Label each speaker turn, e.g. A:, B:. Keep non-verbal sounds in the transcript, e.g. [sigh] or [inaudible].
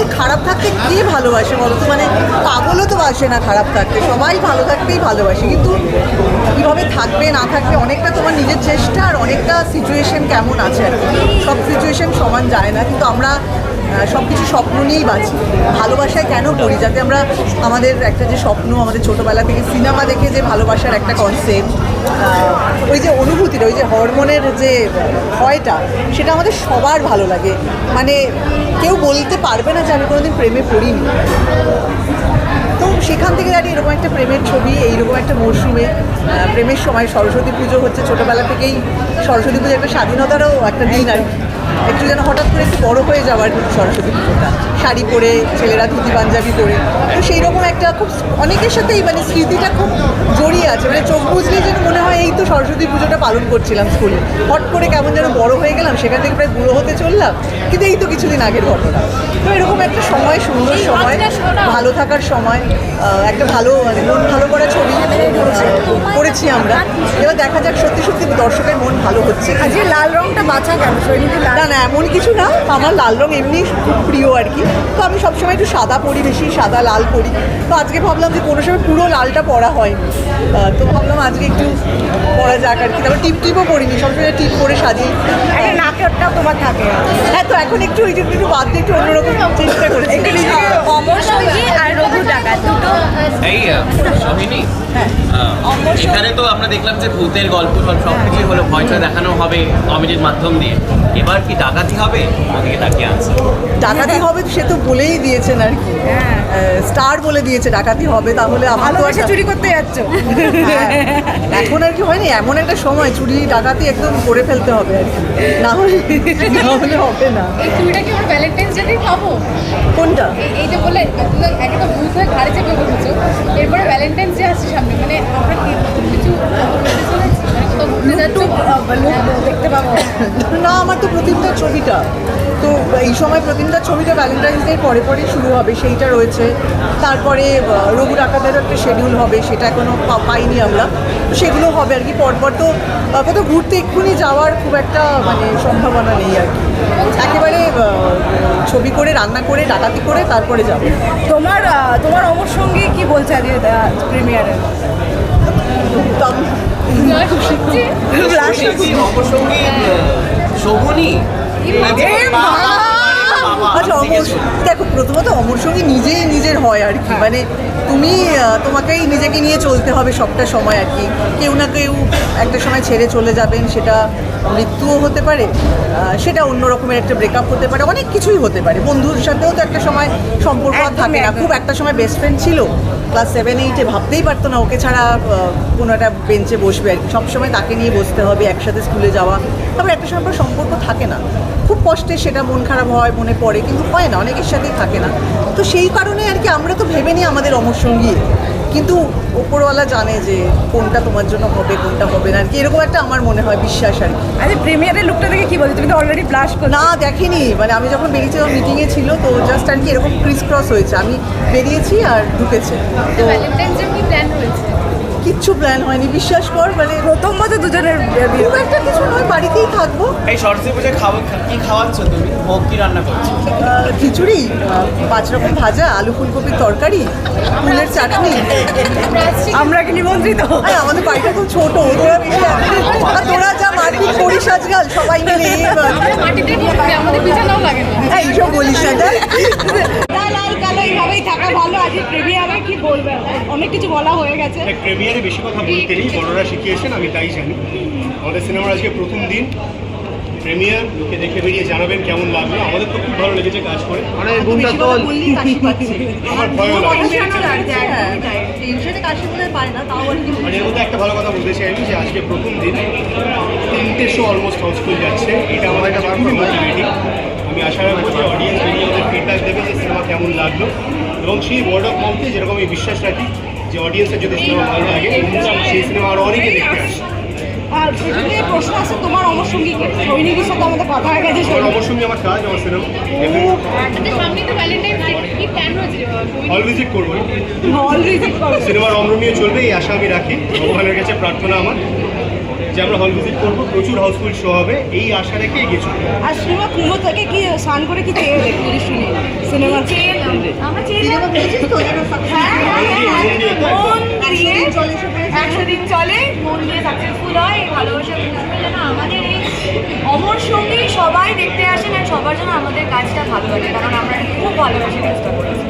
A: মানে খারাপ থাকতে কে ভালোবাসে বলো তো? মানে পাগলও তো বাসে না খারাপ থাকতে। সবাই ভালো থাকতেই ভালোবাসে। কিন্তু কীভাবে থাকবে, না থাকবে, অনেকটা তোমার নিজের চেষ্টা আর অনেকটা সিচুয়েশন কেমন আছে আর সব সিচুয়েশন সমান যায় না। কিন্তু আমরা সব কিছু স্বপ্ন নিয়েই বাঁচি। ভালোবাসায় কেন করি যাতে আমরা আমাদের একটা যে স্বপ্ন, আমাদের ছোটোবেলা থেকে সিনেমা দেখে যে ভালোবাসার একটা কনসেপ্ট ওই যে অনুভূতিটা, ওই যে হরমোনের যে ভয়টা, সেটা আমাদের সবার ভালো লাগে। মানে কেউ বলতে পারবে না যে আমি কোনোদিন প্রেমে পড়িনি। তো সেখান থেকে দাঁড়িয়ে এরকম একটা প্রেমের ছবি, এইরকম একটা মরশুমে প্রেমের সময় সরস্বতী পুজো হচ্ছে ছোটোবেলা থেকেই সরস্বতী পুজো একটা স্বাধীনতারও একটা দিন আর একটু যেন হঠাৎ করে একটু বড় হয়ে যাওয়ার সরস্বতী পুজোটা। শাড়ি পরে ছেলেরা ধুতি পাঞ্জাবি পরে। তো সেই রকম একটা খুব অনেকের সাথেই মানে স্মৃতিটা খুব জড়িয়ে আছে। মানে চোখ বুঝলেই যেন মনে হয় এই তো সরস্বতী পুজোটা পালন করছিলাম স্কুলে। হট করে কেমন যেন বড় হয়ে গেলাম সেখান থেকে প্রায় বুড়ো হতে চললাম কিন্তু এই তো কিছুদিন আগের ঘটনা। তো এরকম একটা সময় সুন্দর সময় ভালো থাকার সময় একটা ভালো মানে মন ভালো করা ছবি করেছি আমরা। এবার দেখা যাক সত্যি সত্যি দর্শকের মন ভালো হচ্ছে।
B: আজকে লাল রংটা বাঁচা কেন?
A: না না এমন কিছু না। আমার লাল রং এমনি খুব প্রিয় আর কি। তো আমি সবসময় একটু সাদা পরি বেশি সাদা লাল পরি। তো আজকে ভাবলাম যে কোনো সময় পুরো লালটা পরা আহ, তো ভাবলাম আজকে একটু পরা যাক আর কি। তারপর টিপ টিপও পরিনি সবসময় টিপ পরে সাজি
B: নাকেরটাও তোমার থাকে।
A: হ্যাঁ তো এখন একটু ওই যে একটু বাদ দিয়ে একটু অন্যরকম চেষ্টা করেছি।
B: অমর সঙ্গী আর রঘু ডাকাত দুটো।
C: এই আহ, এখানে তো আমরা দেখলাম যে ভূতের গল্প সব সব কিছুই হলো ভয়টা দেখানো হবে কমেডির মাধ্যম দিয়ে। এবার কি ডাকাতি হবে? ওদিকে তাকিয়ে আছে
A: ডাকাতি হবে সে তো বলেই দিয়েছেন আর কি।
B: হ্যাঁ।
A: স্টার বলে দিয়েছে ডাকাতি হবে তাহলে আমার তো
B: ভালোবেসে চুরি করতে যাচ্ছ।
A: হ্যাঁ, এখন আর কি হয়নি এমন একটা সময় চুরি ডাকাতি একদম করে ফেলতে হবে আর কি। না হলে না হলে হবে না।
D: এই চুড়িটা কি আমরা ভ্যালেন্টাইন্স ডেতেই খাব
A: কোনটা?
D: এই- যে বলে তুমি একটা ভূত হয়ে ঘাড়ে চেপে বসেছো। এরপরে ভ্যালেন্টাইন্স ডে আসছে সামনে মানে আমরা কিছু মানে ঘুরতে যাচ্ছি
B: দেখতে পাবো।
A: না আমার তো প্রতিমদার ছবিটা। তো এই সময় প্রতিমদার ছবিটা ভ্যালেন্টাইন্স ডে পরে পরে শুরু হবে সেইটা রয়েছে। তারপরে রঘু ডাকাতেরও একটা শিডিউল হবে সেটা এখনও পাইনি আমরা। সেগুলো হবে আর কি পরপর তো কোথাও ঘুরতে এক্ষুনি যাওয়ার খুব একটা মানে সম্ভাবনা নেই আর কি। একেবারে ছবি করে রান্না করে ডাকাতি করে তারপরে যাব।
B: তোমার তোমার অমর সঙ্গী কি বলছে আজকে প্রিমিয়ারে
C: অপসঙ্গী শোভনী।
A: আচ্ছা অমর দেখো প্রথমত অমর সঙ্গী নিজেই নিজের হয় আর কি। মানে তুমি তোমাকেই নিজেকে নিয়ে চলতে হবে সবটা সময় আর কি। কেউ না কেউ একটা সময় ছেড়ে চলে যাবেন সেটা মৃত্যুও হতে পারে সেটা অন্য রকমের একটা ব্রেকআপ হতে পারে অনেক কিছুই হতে পারে। বন্ধুর সাথেও তো একটা সময় সম্পর্ক আর থাকে না। খুব একটা সময় বেস্ট ফ্রেন্ড ছিল। ক্লাস সেভেন এইটে ভাবতেই পারতো না ওকে ছাড়া কোনো একটা বেঞ্চে বসবে আর কি। সবসময় তাকে নিয়ে বসতে হবে একসাথে স্কুলে যাওয়া। তারপর একটা সময় সম্পর্ক থাকে না। খুব কষ্টে সেটা মন খারাপ হয় মনে পড়ে কিন্তু হয় না অনেকের সাথেই থাকে না। তো সেই কারণে আর কি আমরা তো ভেবে নিই আমাদের অমর সঙ্গী কিন্তু ওপরওয়ালা জানে যে কোনটা তোমার জন্য হবে কোনটা হবে না। আর কি এরকম একটা আমার মনে হয় বিশ্বাস আর কি।
B: আজকে প্রিমিয়ারের লুকটা দেখে কি বলছো? তুমি তো অলরেডি ব্লাশ করছ।
A: না দেখেনি। মানে আমি যখন বেরিয়েছি তখন মিটিংয়ে ছিল তো জাস্ট আর কি এরকম ক্রিস ক্রস হয়েছে। আমি বেরিয়েছি আর ঢুকেছে। তো
D: ভ্যালেন্টাইন্স ডে কি প্ল্যান রয়েছে
A: কিচ্ছু প্ল্যান হয়নি বিশ্বাস কর মানে
B: প্রথম মতো দুজনের।
A: খুব একটা কিছু নয় বাড়িতেই থাকব।
C: এই সরস্বতী পুজোয় খাওয়া কি খাওয়াচ্ছ তুমি? ভোগ কি রান্না করছ?
A: খিচুড়ি পাঁচ রকম ভাজা আলু ফুলকপির তরকারি ফুলের চাটনি।
D: আমরা
B: কি নিমন্ত্রিত?
A: আমাদের বাড়িটা খুব ছোট তোরা বেশি তোরা যা মারপিট করিস আজকাল সবাই মিলে
D: না।
A: এইসব বলিস না
B: এইভাবেই থাকা ভালো। আজকে প্রিমিয়ারে কি বলবে? অনেক কিছু বলা হয়ে গেছে।
E: দেখ, প্রিমিয়ারে বেশি কথা বলতে নেই বড়রা শিখিয়েছেন আমি তাই জানি। আমাদের সিনেমার আজকে প্রথম দিন প্রিমিয়ার লোকে দেখে বেরিয়ে জানাবেন কেমন লাগল। আমাদের তো খুব ভালো লেগেছে কাজ করে।
A: মানে। [laughs]
E: আমার [laughs] মানে এর মধ্যে একটা ভালো কথা বলতে চাই আমি যে আজকে প্রথম দিন তিনটে শো অলমোস্ট হাউসফুল যাচ্ছে। এটা আমার একটা খুবই মোটিভেটিং আমি আশা রাখব যে অডিয়েন্স বেরিয়ে ওদের ফিডব্যাক দেবে যে সিনেমা কেমন লাগল। এবং সেই ওয়ার্ড অফ মাউথে যেরকম আমি বিশ্বাস রাখি যে অডিয়েন্সের যদি সিনেমা ভালো লাগে সেই সিনেমা আরও অনেকে দেখতে আসে
B: আর প্রশ্ন আছে তোমার অমর সঙ্গীকে সৈনিকের সাথে আমাদের কথা হয়ে গেছে
E: আমার
B: সৈনিক।
E: অবশ্যই আমার কাজ আমার সিনেমা
D: তাদের সামনেই তো ভ্যালেন্টাইন্স কি প্ল্যান রয়েছে?
E: হল ভিজিট করব।
B: হল ভিজিট করো।
E: সিনেমার অম্র নিয়ে চলবে এই আশা আমি রাখি। ভগবানের কাছে প্রার্থনা আমার। যে আমরা হল ভিজিট করব প্রচুর হাউসফুল শো হবে এই আশা রেখে এগিয়ে চলবো
B: আর সিনেমা কুমো থেকে কি স্নান করে কি চেয়ে দেখি শুনি সিনেমা
F: আমরা হ্যাঁ হ্যাঁ হ্যাঁ
E: মন
F: মন। একশো দিন চলে মন দিয়ে সাকসেসফুল হয় এই ভালোবাসা আমাদের এই অমর সঙ্গী সবাই দেখতে আসেন আর সবার জন্য আমাদের কাজটা ভালো লাগে কারণ আমরা খুব ভালোবাসি কাজটা করেছি